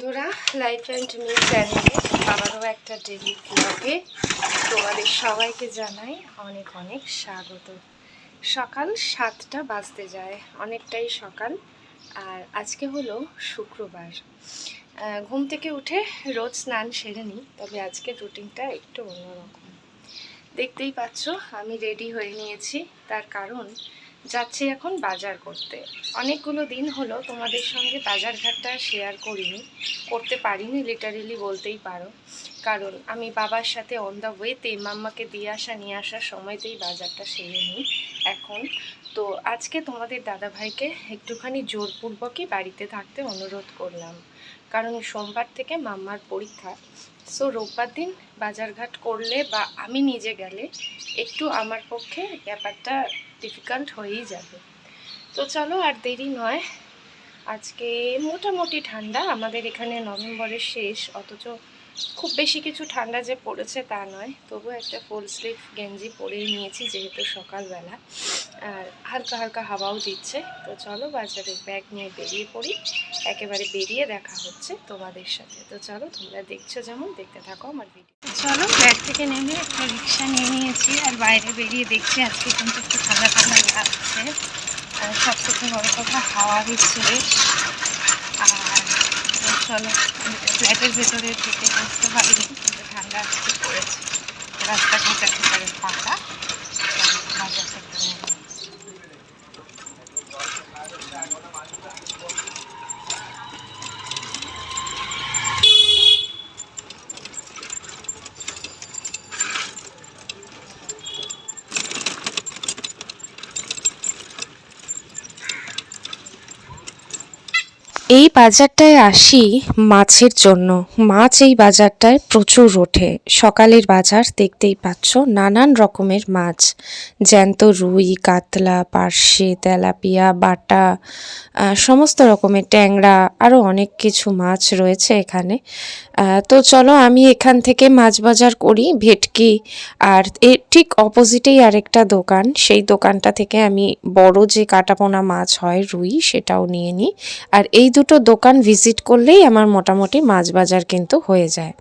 বন্ধুরা life and me চ্যানেলে আবারও একটা ডেলি ব্লগে তোমাদের সবাইকে জানাই অনেক অনেক স্বাগত। সকাল সাতটা বাজতে যায়, অনেকটাই সকাল, আর আজকে হলো শুক্রবার। ঘুম থেকে উঠে রোজ স্নান সেরে নিই, তবে আজকে রুটিনটা একটু অন্যরকম। দেখতেই পাচ্ছ, আমি রেডি হয়ে নিয়েছি, তার কারণ যাচ্ছি এখন বাজার করতে। অনেকগুলো দিন হলো তোমাদের সঙ্গে বাজার ঘাটটা শেয়ার করিনি, করতে পারিনি লিটারেলি বলতেই পারো। কারণ আমি বাবার সাথে অন দ্য ওয়েতে মাম্মাকে দিয়ে আসা, নিয়ে আসার সময়তেই বাজারটা সেরে নিই এখন। তো আজকে তোমাদের দাদাভাইকে একটুখানি জোরপূর্বকই বাড়িতে থাকতে অনুরোধ করলাম। কারণ সোমবার থেকে মাম্মার পরীক্ষা সো রোববার দিন বাজারঘাট করলে বা আমি নিজে গেলে একটু আমার পক্ষে ব্যাপারটা ডিফিকাল্ট হয়েই যাবে। তো চলো আর দেরি নয়। আজকে মোটামুটি ঠান্ডা, আমাদের এখানে নভেম্বরের শেষ, অথচ খুব বেশি কিছু ঠান্ডা যে পড়েছে তা নয়। তবু একটা ফুল স্লিভ গেঞ্জি পরেই নিয়েছি যেহেতু সকালবেলা। আর হালকা হালকা হাওয়াও দিচ্ছে। তো চলো বাজারে ব্যাগ নিয়ে বেরিয়ে পড়ি। একেবারে বেরিয়ে দেখা হচ্ছে তোমাদের সাথে। তো চলো তোমরা দেখছ যেমন, দেখতে থাকো আমার ভিডিও চলো ব্যাগ থেকে নেমে একটা রিক্সা নিয়ে নিয়েছি আর বাইরে বেরিয়ে দেখছি আজকে কিন্তু একটু ঠান্ডা ঠান্ডা লাগছে। আর সব থেকে বড় কথা হাওয়া তো চলো ফ্ল্যাটের ভেতরে থেকে বুঝতে পারিনি কিন্তু ঠান্ডা পড়েছে। রাস্তাঘাট একেবারে ফাঁকা চলো, এই বাজারটায় আসি মাছের জন্য। মাছ এই বাজারটায় প্রচুর ওঠে। সকালের বাজার দেখতেই পাচ্ছ, নানান রকমের মাছ। জ্যান্ত রুই, কাতলা, পার্শে, তেলাপিয়া, বাটা সমস্ত রকমের ট্যাংরা আরও অনেক কিছু মাছ রয়েছে এখানে। তো চলো আমি এখান থেকে মাছ বাজার করি, ভেটকি, আর এর ঠিক অপোজিটেই আরেকটা দোকান। সেই দোকানটা থেকে আমি বড় যে কাটাপোনা মাছ হয়, রুই, সেটাও নিয়ে নিই। আর এই দুটো দোকান ভিজিট করলেই আমার মোটামুটি মাছ বাজার কিন্তু হয়ে যায়।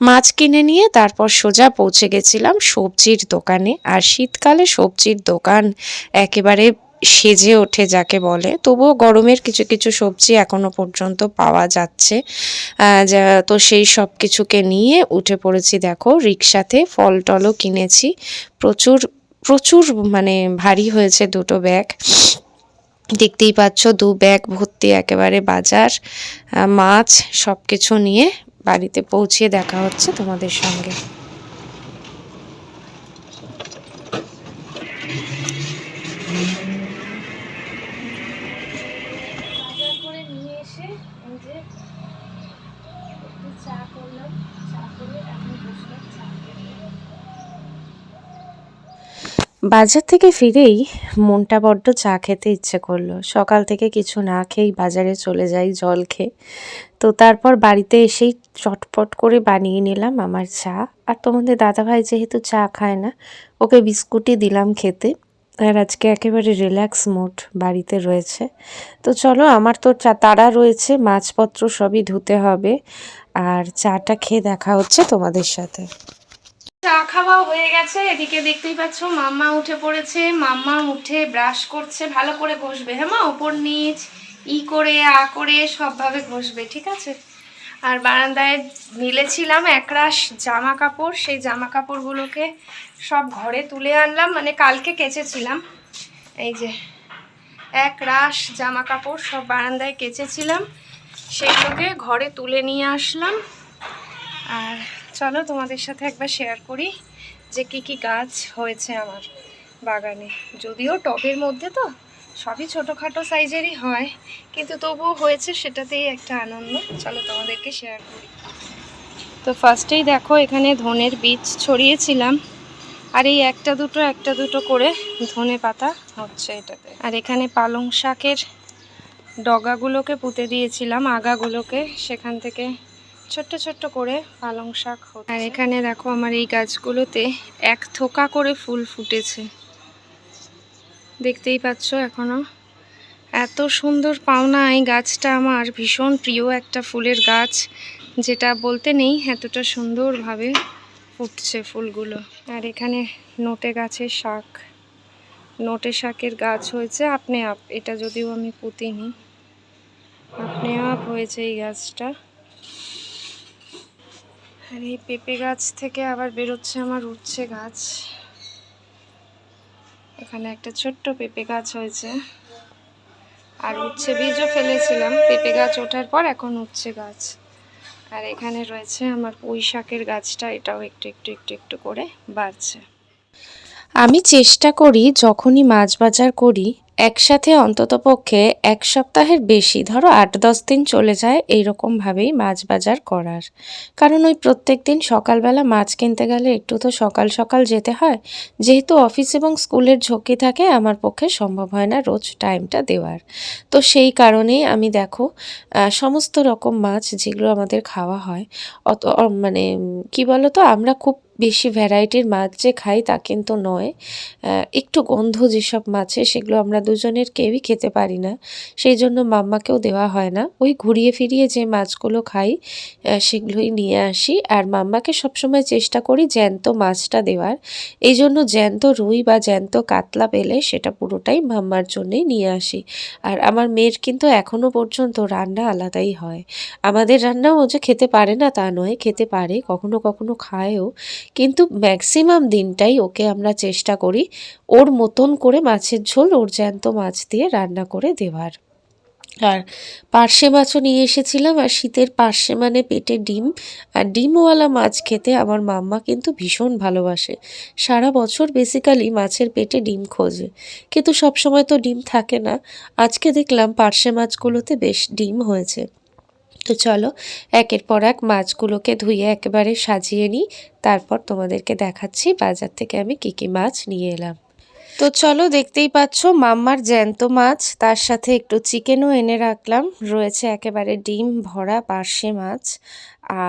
মাছ কিনে নিয়ে তারপর সোজা পৌঁছে গেছিলাম সবজির দোকানে। আর শীতকালে সবজির দোকান একেবারে সেজে ওঠে যাকে বলে। তবুও গরমের কিছু কিছু সবজি এখনও পর্যন্ত পাওয়া যাচ্ছে। তো সেই সব কিছুকে নিয়ে উঠে পড়েছি দেখো রিক্সাতে ফল টলও কিনেছি। প্রচুর প্রচুর মানে ভারী হয়েছে দুটো ব্যাগ। দেখতেই পাচ্ছ দু ব্যাগ ভর্তি একেবারে বাজার মাছ সব কিছু নিয়ে বাড়িতে পৌঁছিয়ে দেখা হচ্ছে তোমাদের সঙ্গে বাজার করে নিয়ে এসে এই যে একটু চা করলাম চা করে এখন বসলাম চা খেতে। বাজার থেকে ফিরেই মনটা বড্ড চা খেতে ইচ্ছে করল। সকাল থেকে কিছু না খেয়েই বাজারে চলে যাই জল খেয়ে। তো তারপর বাড়িতে এসেই চটপট করে বানিয়ে নিলাম আমার চা। আর তোমাদের দাদাভাই যেহেতু চা খায় না, ওকে বিস্কুটই দিলাম খেতে। আর আজকে একেবারে রিল্যাক্স মুড বাড়িতে রয়েছে। তো চলো, আমার তো চা তারা রয়েছে, মাছপত্র সবই ধুতে হবে। আর চাটা খেয়ে দেখা হচ্ছে তোমাদের সাথে। চা খাওয়া হয়ে গেছে। এদিকে দেখতেই পাচ্ছ মাম্মা উঠে পড়েছে। মাম্মা উঠে ব্রাশ করছে, ভালো করে ঘষবে। হ্যাঁ মা, ওপর নিচ, ই করে, আ করে সবভাবে ঘষবে, ঠিক আছে? আর বারান্দায় মিলেছিলাম একরাশ জামা কাপড় সেই জামা কাপড়গুলোকে সব ঘরে তুলে আনলাম। মানে কালকে কেচেছিলাম। এই যে এক রাশ জামা কাপড় সব বারান্দায় কেচেছিলাম। সেগুলোকে ঘরে তুলে নিয়ে আসলাম। আর চলো তোমাদের সাথে একবার শেয়ার করি যে কি কি গাছ হয়েছে আমার বাগানে। যদিও টবের মধ্যে তো সবই ছোটোখাটো সাইজেরই হয়, কিন্তু তবুও হয়েছে সেটাতেই একটা আনন্দ। চলো তোমাদেরকে শেয়ার করি। তো ফার্স্টেই দেখো, এখানে ধনের বীজ ছড়িয়েছিলাম, আর এই একটা দুটো একটা দুটো করে ধনে পাতা হচ্ছে এটাতে। আর এখানে পালং শাকের ডগাগুলোকে পুঁতে দিয়েছিলাম, আগাগুলোকে সেখান থেকে ছোট্ট ছোট্ট করে পালং শাক আর এখানে দেখো আমার এই গাছগুলোতে এক থোকা করে ফুল ফুটেছে। দেখতেই পাচ্ছ এখনও? এত সুন্দর পাওনা এই গাছটা আমার, ভীষণ প্রিয় একটা ফুলের গাছ। যেটা বলতে নেই, এতটা সুন্দরভাবে ফুটছে ফুলগুলো। আর এখানে নোটে গাছের শাক। নোটে শাকের গাছ হয়েছে আপনি আপ, এটা যদিও আমি পুঁতিনি। আপনি আপ হয়েছে এই গাছটা। আর এই পেঁপে গাছ থেকে আবার বেরোচ্ছে আমার উচ্ছে গাছ। এখানে একটা ছোট্ট পেঁপে গাছ হয়েছে। আর উচ্ছে বীজও ফেলেছিলাম। পেঁপে গাছ ওঠার পর এখন উচ্ছে গাছ। আর এখানে রয়েছে আমার পুঁই শাকের গাছটা। এটাও একটু একটু একটু একটু করে বাড়ছে। আমি চেষ্টা করি যখনই মাছ বাজার করি একসাথে অন্ততপক্ষে এক সপ্তাহের বেশি, ধরো আট দশ দিন চলে যায় এইরকমভাবেই মাছ বাজার করার। কারণ ওই প্রত্যেক দিন সকালবেলা মাছ কিনতে গেলে একটু তো সকাল সকাল যেতে হয়। যেহেতু অফিস এবং স্কুলের ঝুঁকি থাকে, আমার পক্ষে সম্ভব হয় না রোজ টাইমটা দেওয়ার। তো সেই কারণেই আমি দেখো সমস্ত রকম মাছ যেগুলো আমাদের খাওয়া হয়, অত মানে কি বলো তো আমরা খুব বেশি ভ্যারাইটির মাছ যে খাই তা কিন্তু নয়। একটু গন্ধ যেসব মাছে সেগুলো আমরা দুজনের কেউই খেতে পারি না। সেই জন্য মাম্মাকেও দেওয়া হয় না। ওই ঘুরিয়ে ফিরিয়ে যে মাছগুলো খাই সেগুলোই নিয়ে আসি। আর মাম্মাকে সবসময় চেষ্টা করি জ্যান্ত মাছটা দেওয়ার। এই জন্য জ্যান্ত রুই বা জ্যান্ত কাতলা পেলে সেটা পুরোটাই মাম্মার জন্যেই নিয়ে আসি। আর আমার মেয়ের কিন্তু এখনও পর্যন্ত রান্না আলাদাই হয়। আমাদের রান্নাও ও যে খেতে পারে না তা নয়, খেতে পারে, কখনো কখনো খায়ও। কিন্তু ম্যাক্সিমাম দিনটাই ওকে আমরা চেষ্টা করি ওর মতন করে মাছের ঝোল, ওর জ্যান্ত মাছ দিয়ে রান্না করে দেওয়ার। আর পার্শে মাছও নিয়ে এসেছিলাম, আর শীতের পার্শে মানে পেটে ডিম, আর ডিমওয়ালা মাছ খেতে আমার মাম্মা কিন্তু ভীষণ ভালোবাসে। সারা বছর বেসিক্যালি মাছের পেটে ডিম খোঁজে। কিন্তু সব সময় তো ডিম থাকে না। আজকে দেখলাম পার্শে মাছগুলোতে বেশ ডিম হয়েছে। তো চলো, একের পর এক মাছগুলোকে ধুয়ে একেবারে সাজিয়ে নিই। তারপর তোমাদেরকে দেখাচ্ছি বাজার থেকে আমি কী কী মাছ নিয়ে এলাম। তো চলো, দেখতেই পাচ্ছ মাম্মার জ্যান্ত মাছ, তার সাথে একটু চিকেনও এনে রাখলাম। রয়েছে একেবারে ডিম ভরা পার্শে মাছ,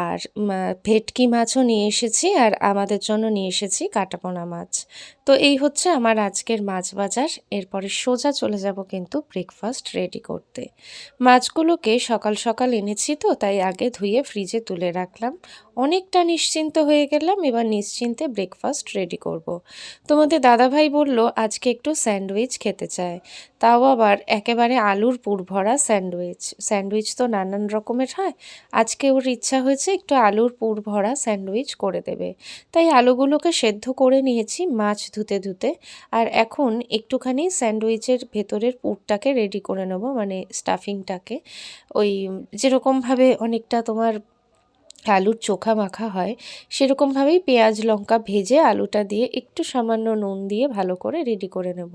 আর ভেটকি মাছও নিয়ে এসেছি, আর আমাদের জন্য নিয়ে এসেছি কাটাপোনা মাছ। তো এই হচ্ছে আমার আজকের মাছ বাজার। এরপরে সোজা চলে যাব কিন্তু ব্রেকফাস্ট রেডি করতে। মাছগুলোকে সকাল সকাল এনেছি তো, তাই আগে ধুয়ে ফ্রিজে তুলে রাখলাম। অনেকটা নিশ্চিন্ত হয়ে গেলাম, এবার নিশ্চিন্তে ব্রেকফাস্ট রেডি করব। তোমাদের দাদাভাই বলল, আজকে একটু স্যান্ডউইচ খেতে চায়। তাও আবার একেবারে আলুর পুর ভরা স্যান্ডউইচ। স্যান্ডউইচ তো নানান রকমের হয়। আজকে ওর ইচ্ছা হয়েছে একটু আলুর পুর ভরা স্যান্ডউইচ করে দেবে। তাই আলুগুলোকে সেদ্ধ করে নিয়েছি, মাছ ধুতে ধুতে। আর এখন একটুখানি স্যান্ডউইচের ভেতরের পুরটাকে রেডি করে নেব মানে স্টাফিংটাকে ওই যেরকমভাবে অনেকটা তোমার আলুর চোখা মাখা হয়, সেরকমভাবেই পেঁয়াজ, লঙ্কা ভেজে আলুটা দিয়ে একটু সামান্য নুন দিয়ে ভালো করে রেডি করে নেব।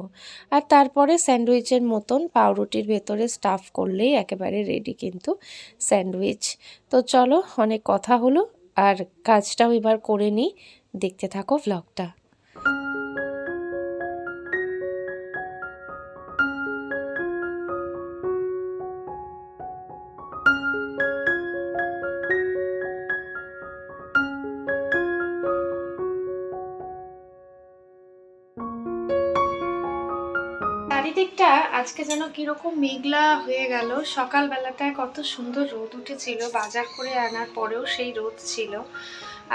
আর তারপরে স্যান্ডউইচের মতন পাউরুটির ভেতরে স্টাফ করলেই একেবারে রেডি কিন্তু স্যান্ডউইচ। তো চলো, অনেক কথা হলো, আর কাজটাও এবার করে নিই। দেখতে থাকো ভ্লগটা চারিদিকটা আজকে যেন কীরকম মেঘলা হয়ে গেল। সকালবেলাটায় কত সুন্দর রোদ উঠেছিল, বাজার করে আনার পরেও সেই রোদ ছিল।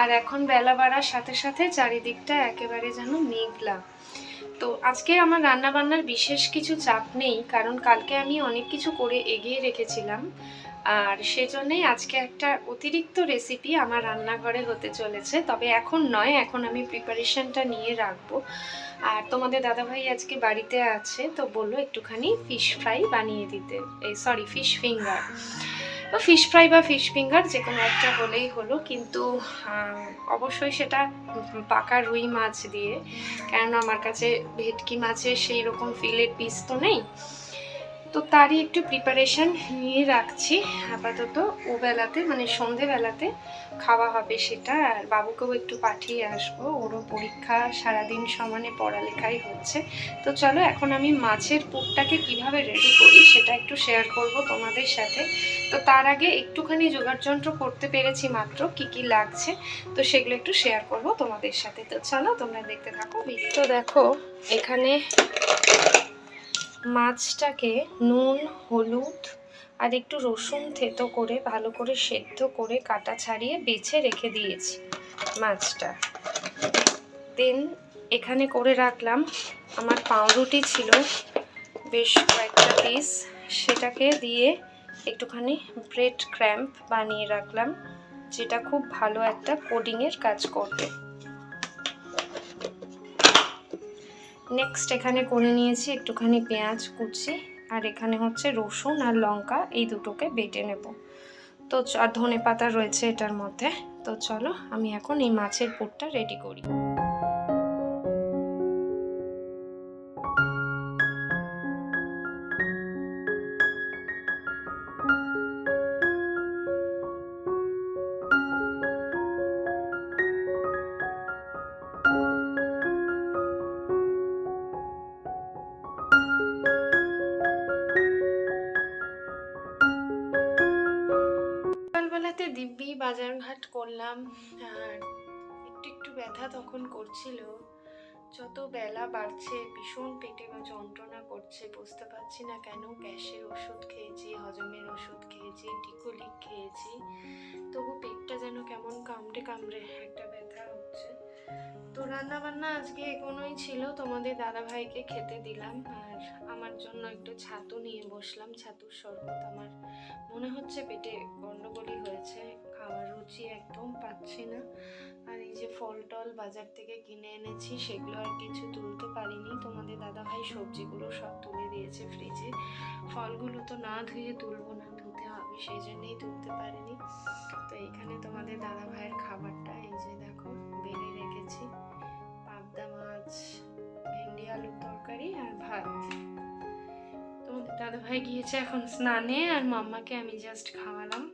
আর এখন বেলা বাড়ার সাথে সাথে চারিদিকটা একেবারে যেন মেঘলা। তো আজকে আমার রান্নাবান্নার বিশেষ কিছু চাপ নেই, কারণ কালকে আমি অনেক কিছু করে এগিয়ে রেখেছিলাম। আর সেজন্যই আজকে একটা অতিরিক্ত রেসিপি আমার রান্নাঘরে হতে চলেছে। তবে এখন নয়, এখন আমি প্রিপারেশনটা নিয়ে রাখব। আর তোমাদের দাদাভাই আজকে বাড়িতে আছে, তো বলল একটুখানি ফিশ ফ্রাই বানিয়ে দিতে। এই sorry fish finger fish fry বা ফিশ ফিঙ্গার যে কোনো একটা হলেই হলো, কিন্তু অবশ্যই সেটা পাকা রুই মাছ দিয়ে, কেননা আমার কাছে ভেটকি মাছের সেই রকম ফিলেট পিস তো নেই। তো তারই একটু প্রিপারেশন নিয়ে রাখছি। আপাতত ও বেলাতে মানে সন্ধেবেলাতে খাওয়া হবে সেটা। আর বাবুকেও একটু পাঠিয়ে আসব। ওরও পরীক্ষা সারাদিন সমানে পড়ালেখাই হচ্ছে। তো চলো, এখন আমি মাছের পুরটাকে কীভাবে রেডি করি সেটা একটু শেয়ার করব তোমাদের সাথে। তো তার আগে একটুখানি যোগাড়যন্ত্র করতে পেরেছি মাত্র, কি কি লাগছে, তো সেগুলো একটু শেয়ার করব তোমাদের সাথে। তো চলো, তোমরা দেখতে থাকো তো দেখো, এখানে মাছটাকে নুন, হলুদ আর একটু রসুন থেতো করে, ভালো করে সেদ্ধ করে কাটা ছাড়িয়ে বেছে রেখে দিয়েছি মাছটা। দেন এখানে করে রাখলাম আমার পাউরুটি ছিল, বেশ কয়েকটা পিস সেটাকে দিয়ে একটুখানি ব্রেড ক্র্যাম্প বানিয়ে রাখলাম, যেটা খুব ভালো একটা কোডিংয়ের কাজ করবে। নেক্সট এখানে করে নিয়েছি একটুখানি পেঁয়াজ কুচি, আর এখানে হচ্ছে রসুন আর লঙ্কা, এই দুটোকে বেটে নেব। তো আর ধনে পাতা রয়েছে এটার মধ্যে। তো চলো, আমি এখন এই মাছের পুরটা রেডি করি। ব্যথা তখন করছিল। যত বেলা বাড়ছে, ভীষণ পেটে যন্ত্রণা করছে, বুঝতে পারছি না কেন গ্যাসের ওষুধ খেয়েছি, হজমের ওষুধ খেয়েছি টিকোলিক খেয়েছি। তবু পেটটা যেন কেমন কামড়ে কামড়ে একটা ব্যথা হচ্ছে। তো রান্না বান্না আজকে এগোনোই ছিল। তোমাদের দাদা ভাইকে খেতে দিলাম। আর আমার জন্য একটু ছাতু নিয়ে বসলাম। ছাতুর শরবত আমার মনে হচ্ছে পেটে গন্ডগোলই হয়েছে। খাওয়ার রুচি একদম পাচ্ছি না। আর এই যে ফল টল বাজার থেকে কিনে এনেছি, সেগুলো আর কিছু তুলতে পারিনি। তোমাদের দাদা ভাই সবজিগুলো সব তুলে দিয়েছে ফ্রিজে ফলগুলো তো না ধুয়ে তুলবো না, ধুতে হবে, সেই জন্যই তুলতে পারিনি। তো এখানে তোমাদের দাদা ভাইয়ের খাবারটা এই যে দেখো বেড়ে রেখেছি। পাবদা মাছ, ভেন্ডি আলুর তরকারি আর ভাত। তোমাদের দাদা ভাই গিয়েছে এখন স্নানে, আর মাম্মাকে আমি জাস্ট খাওয়ালাম।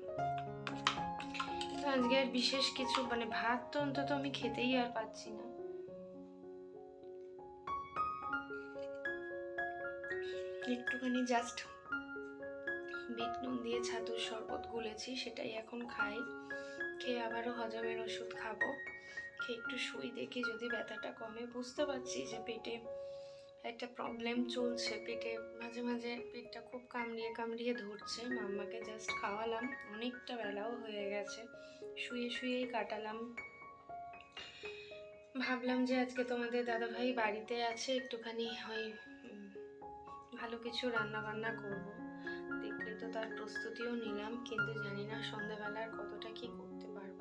আজকে আর বিশেষ কিছু মানে ভাত তো অন্তত আমি খেতেই আর পাচ্ছি না। একটুখানি জাস্ট বিট নুন দিয়ে ছাতুর শরবত গুলেছি, সেটাই এখন খাই। খেয়ে আবারও হজমের ওষুধ খাব। খেয়ে একটু শুই দেখি যদি ব্যথাটা কমে। বুঝতে পারছি যে পেটে একটা প্রবলেম চলছে, পেটে মাঝে মাঝে পেটটা খুব কামড়িয়ে কামড়িয়ে ধরছে। মাম্মাকে জাস্ট খাওয়ালাম, অনেকটা বেলাও হয়ে গেছে, শুয়ে শুয়েই কাটালাম। ভাবলাম যে আজকে তোমাদের দাদাভাই বাড়িতে আছে, একটুখানি ওই ভালো কিছু রান্না বান্না করব। দেখলে তো তার প্রস্তুতিও নিলাম, কিন্তু জানি না সন্ধ্যাবেলার কতটা কি করতে পারব।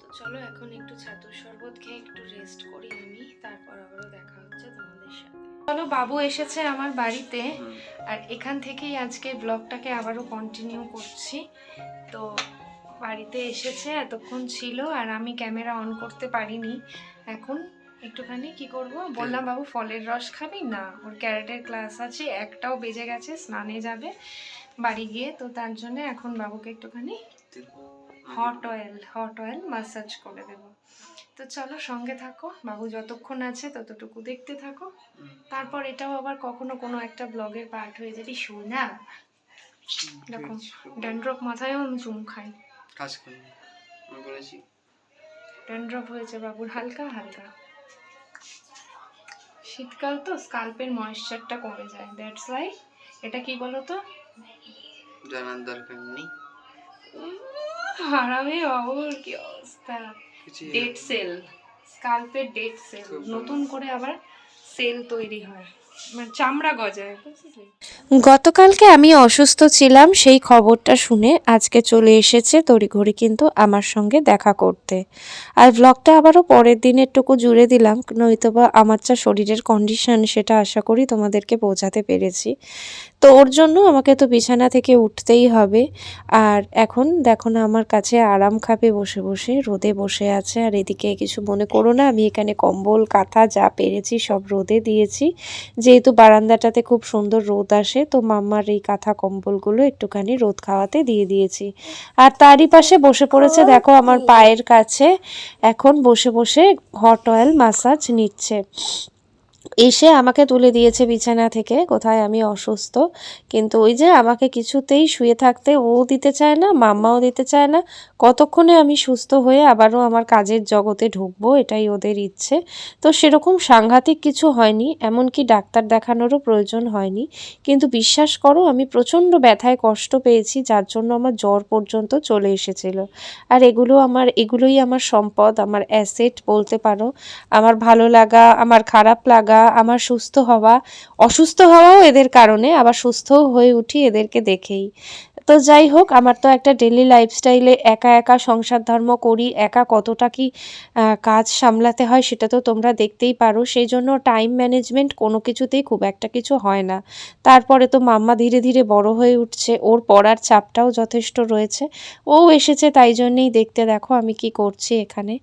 তো চলো এখন একটু ছাতুর শরবত খেয়ে একটু রেস্ট করি আমি, তারপর আবারও দেখা হচ্ছে চলো বাবু এসেছে আমার বাড়িতে। আর এখান থেকেই আজকে ব্লগটাকে আবারও কন্টিনিউ করছি। তো বাড়িতে এসেছে এতক্ষণ ছিল আর আমি ক্যামেরা অন করতে পারিনি। এখন একটুখানি কি করব? বললাম বাবু ফলের রস খাবি? না ওর ক্যারেটের ক্লাস আছে একটাও বেজে গেছে স্নানে যাবে বাড়ি গিয়ে। তো তার জন্য এখন বাবুকে একটুখানি hot oil hot oil massage করে দেব। তো চলো সঙ্গে থাকো। বাবু যতক্ষণ আছে ততটুকু দেখতে থাকো। তারপর এটাও আবার কখনো কোনো একটা ব্লগের পার্ট হয়ে যাবে। শোনা দেখো ড্যান্ড্রপ মাথায়ও আমি চুম খাই। কাজ করি আমি বলেছি। ড্যান্ড্রপ হয়েছে বাবুর হালকা হালকা। শীতকাল তো স্কাল্পের ময়েশ্চারটা কমে যায়। দ্যাটস ওয়াই এটা কি বলো তো জানার দরকার নেই। হারামে বাবুর কি অবস্থা? ডেড সেল স্কাল্পের ডেড সেল নতুন করে আবার সেল তৈরি হয়। মানে চামড়া গজায় গতকালকে আমি অসুস্থ ছিলাম সেই খবরটা শুনে আজকে চলে এসেছে তড়িঘড়ি কিন্তু আমার সঙ্গে দেখা করতে। আর ব্লগটা আবারও পরের দিনেরটুকু জুড়ে দিলাম নয়তোবা আমার যা শরীরের কন্ডিশন সেটা আশা করি তোমাদেরকে পৌঁছাতে পেরেছি। তো ওর জন্য আমাকে তো বিছানা থেকে উঠতেই হবে। আর এখন দেখো না আমার কাছে আরাম খাবে বসে বসে রোদে বসে আছে। আর এদিকে কিছু মনে করো না আমি এখানে কম্বল কাঁথা যা পেরেছি সব রোদে দিয়েছি। যেহেতু বারান্দাটাতে খুব সুন্দর রোদ আসে তো মাম্মার এই কাঁথা কম্বলগুলো একটুখানি রোদ খাওয়াতে দিয়ে দিয়েছি। আর তারই পাশে বসে পড়েছে দেখো আমার পায়ের কাছে এখন বসে বসে হট অয়েল মাসাজ নিচ্ছে। এসে আমাকে তুলে দিয়েছে বিছানা থেকে, কোথায় আমি অসুস্থ। কিন্তু ওই যে আমাকে কিছুতেই শুয়ে থাকতে ও দিতে চায় না, মাম্মাও দিতে চায় না, কতক্ষণে আমি সুস্থ হয়ে আবারও আমার কাজের জগতে ঢুকবো, এটাই ওদের ইচ্ছে। তো সেরকম সাংঘাতিক কিছু হয়নি, এমনকি ডাক্তার দেখানোরও প্রয়োজন হয়নি। কিন্তু বিশ্বাস করো, আমি প্রচণ্ড ব্যথায় কষ্ট পেয়েছি, যার জন্য আমার জ্বর পর্যন্ত চলে এসেছিল। আর এগুলো আমার, এগুলোই আমার সম্পদ, আমার অ্যাসেট বলতে পারো। আমার ভালো লাগা, আমার খারাপ লাগা আমার সুস্থ হওয়া, অসুস্থ হওয়াও এদের কারণে, আবার সুস্থও হয়ে উঠি এদেরকে দেখেই। তো যাই হোক, আমার তো একটা ডেলি লাইফস্টাইলে একা একা সংসার ধর্ম করি, একা কতটা কি কাজ সামলাতে হয় সেটা তো তোমরা দেখতেই পারো। সেই জন্য টাইম ম্যানেজমেন্ট কোনো কিছুতেই খুব একটা কিছু হয় না। তারপরে তো মাম্মা ধীরে ধীরে বড় হয়ে উঠছে, ওর পড়ার চাপটাও যথেষ্ট রয়েছে। ও এসেছে তাই জন্যেই দেখতে দেখো আমি কি করছি এখানে।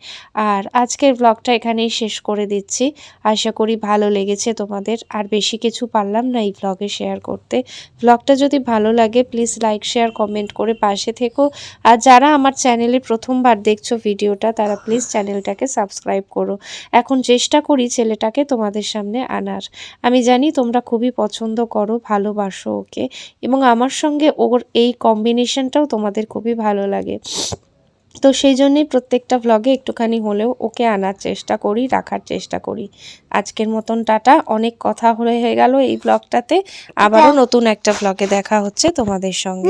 আর আজকের ব্লগটা এখানেই শেষ করে দিচ্ছি। আশা করি ভালো লেগেছে তোমাদের। আর বেশি কিছু পারলাম না এই ব্লগে শেয়ার করতে। ব্লগটা যদি ভালো লাগে প্লিজ লাইক শেয়ার কমেন্ট করে পাশে থেকো। আর যারা আমার চ্যানেলে প্রথমবার দেখছ ভিডিওটা, তারা প্লিজ চ্যানেলটাকে সাবস্ক্রাইব করো। এখন চেষ্টা করি ছেলেটাকে তোমাদের সামনে আনার। আমি জানি তোমরা খুবই পছন্দ করো, ভালোবাসো ওকে। এবং আমার সঙ্গে ওর এই কম্বিনেশনটাও তোমাদের খুবই ভালো লাগে। তো সেই জন্যেই প্রত্যেকটা ভ্লগে একটুখানি হলেও ওকে আনার চেষ্টা করি রাখার চেষ্টা করি। আজকের মতন টাটা। অনেক কথা হয়ে গেল এই ব্লগটাতে আবারও নতুন একটা ভ্লগে দেখা হচ্ছে তোমাদের সঙ্গে।